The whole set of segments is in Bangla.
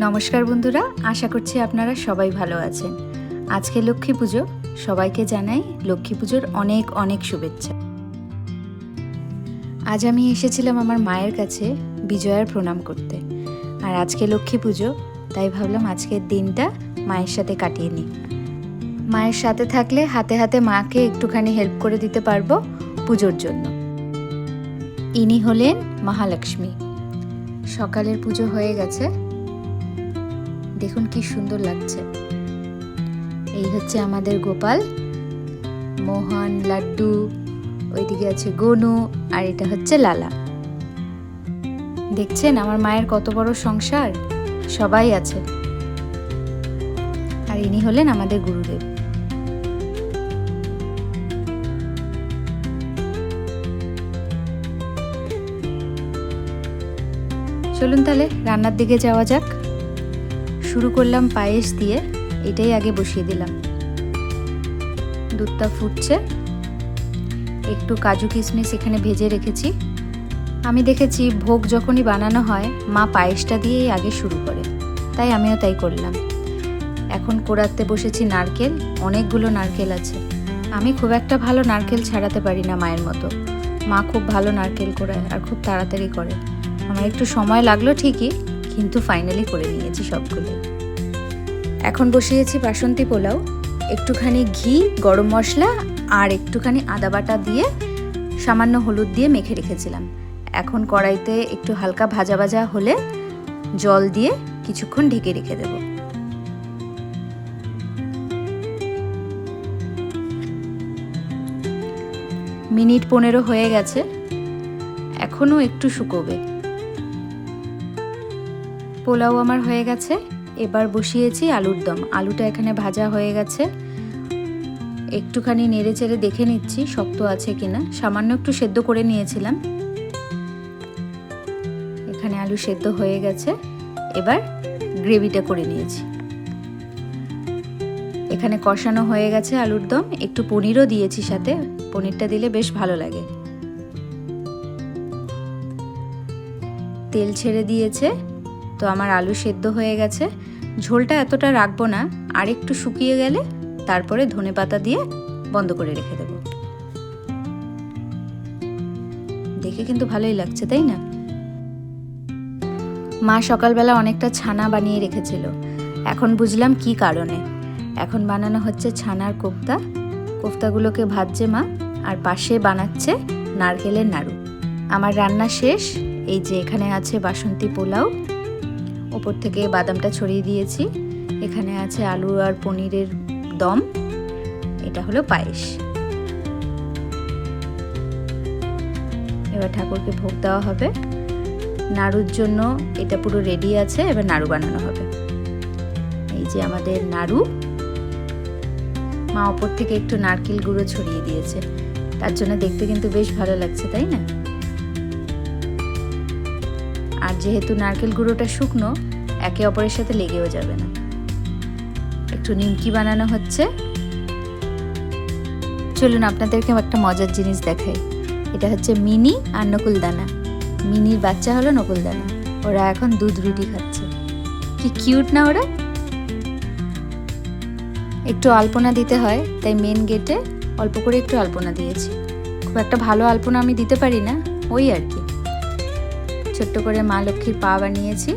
নমস্কার বন্ধুরা, আশা করছি আপনারা সবাই ভালো আছেন। আজকে লক্ষ্মী পুজো, সবাইকে জানাই লক্ষ্মী পুজোর অনেক অনেক শুভেচ্ছা। আজ আমি এসেছিলাম আমার মায়ের কাছে বিজয়ার প্রণাম করতে। আর আজকে লক্ষ্মী পুজো, তাই ভাবলাম আজকের দিনটা মায়ের সাথে কাটিয়ে নিই। মায়ের সাথে থাকলে হাতে হাতে মাকে একটুখানি হেল্প করে দিতে পারব পুজোর জন্য। ইনি হলেন মহালক্ষ্মী। সকালের পুজো হয়ে গেছে। দেখুন কি সুন্দর লাগছে। এই হচ্ছে আমাদের গোপাল, মোহন, লাড্ডু, ওইদিকে আছে গনু, আর এটা হচ্ছে লালা। দেখছেন আমার মায়ের কত বড় সংসার? সবাই আছে। আর ইনি হলেন আমাদের গুরুদেব। চলুন তাহলে রান্নার দিকে যাওয়া যাক। শুরু করলাম পায়েস দিয়ে, এটাই আগে বসিয়ে দিলাম। দুধটা ফুটছে। একটু কাজু কিশমিশ এখানে ভেজে রেখেছি। আমি দেখেছি ভোগ যখনই বানানো হয়, মা পায়েসটা দিয়েই আগে শুরু করে। তাই আমিও তাই করলাম। এখন কোড়াতে বসেছি নারকেল, অনেকগুলো নারকেল আছে। আমি খুব একটা ভালো নারকেল ছাড়াতে পারি না মায়ের মতো। মা খুব ভালো নারকেল কোড়ায় আর খুব তাড়াতাড়ি করে। আমার একটু সময় লাগল ঠিকই কিন্তু ফাইনালি করে নিয়েছি সবগুলো। এখন বসিয়েছি বাসন্তী পোলাও, একটুখানি ঘি, গরম মশলা আর একটুখানি আদা বাটা দিয়ে সামান্য হলুদ দিয়ে মেখে রেখেছিলাম। এখন কড়াইতে একটু হালকা ভাজা ভাজা হলে জল দিয়ে কিছুক্ষণ ঢেকে রেখে দেব। মিনিট পনেরো হয়ে গেছে, এখনও একটু শুকোবে। পোলাও আমার হয়ে গেছে। এবার বসিয়েছি আলুর দম। আলুটা এখানে ভাজা হয়ে গেছে। একটুখানি নেড়ে চেড়ে দেখে নিচ্ছি শক্ত আছে কিনা। সামান্য একটু সেদ্ধ করে নিয়েছিলাম। এখানে আলু সেদ্ধ হয়ে গেছে। এবার গ্রেভিটা করে নিয়েছি। এখানে কষানো হয়ে গেছে আলুর দম। একটু পনিরও দিয়েছি সাথে। পনিরটা দিলে বেশ ভালো লাগে। তেল ছেড়ে দিয়েছে। তো আমার আলু সেদ্ধ হয়ে গেছে। ঝোলটা এতটা রাখব না আর একটু শুকিয়ে গেলে তারপরে ধনে পাতা দিয়ে বন্ধ করে রেখে দেব। দেখে কিন্তু ভালোই লাগছে, তাই না? মা সকালবেলা অনেকটা ছানা বানিয়ে রেখেছিল। এখন বুঝলাম কি কারণে। এখন বানানো হচ্ছে ছানার কোফতা। কোফতাগুলোকে ভাজছে মা, আর পাশে বানাচ্ছে নারকেলের নাড়ু। আমার রান্না শেষ, এই যে এখানে আছে বাসন্তী পোলাও। ওপর থেকে বাদামটা ছড়িয়ে দিয়েছি। এখানে আছে আলু আর পনিরের দম। এটা হলো পায়েস। এবার ঠাকুরকে ভোগ দেওয়া হবে। নাড়ুর জন্য এটা পুরো রেডি আছে, এবার নাড়ু বানানো হবে। এই যে আমাদের নাড়ু। মা ওপর থেকে একটু নারকেল গুঁড়ো ছড়িয়ে দিয়েছে। তার জন্য দেখতে কিন্তু বেশ ভালো লাগছে, তাই না? যেহেতু নারকেল গুঁড়োটা শুকনো, একে অপরের সাথে লেগেও যাবে না। একটু নিমকি বানানো হচ্ছে। চলুন আপনাদেরকে একটা মজার জিনিস দেখাই। এটা হচ্ছে মিনি আর নকুলদানা। মিনির বাচ্চা হলো নকুলদানা। ওরা এখন দুধ রুটি খাচ্ছে। কি কিউট না ওরা? একটু আলপনা দিতে হয়, তাই মেন গেটে অল্প করে একটু আলপনা দিয়েছি। খুব একটা ভালো আলপনা আমি দিতে পারি না, ওই আর কি। ছোট্ট করে মা লক্ষ্মীর পা বানিয়েছি।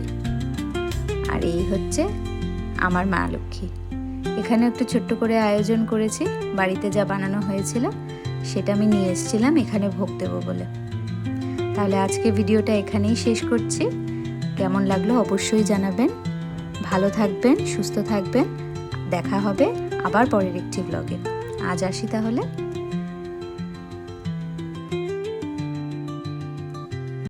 আর এই হচ্ছে আমার মা লক্ষ্মী। এখানে একটু ছোট্ট করে আয়োজন করেছি, বাড়িতে যা বানানো হয়েছিল সেটা আমি নিয়ে এসেছিলাম, এখানে ভোগ দেবো বলে। তাহলে আজকে ভিডিওটা এখানেই শেষ করছি। কেমন লাগল অবশ্যই জানাবেন। ভালো থাকবেন, সুস্থ থাকবেন। দেখা হবে আবার পরের একটি ব্লগে আজ আসি তাহলে।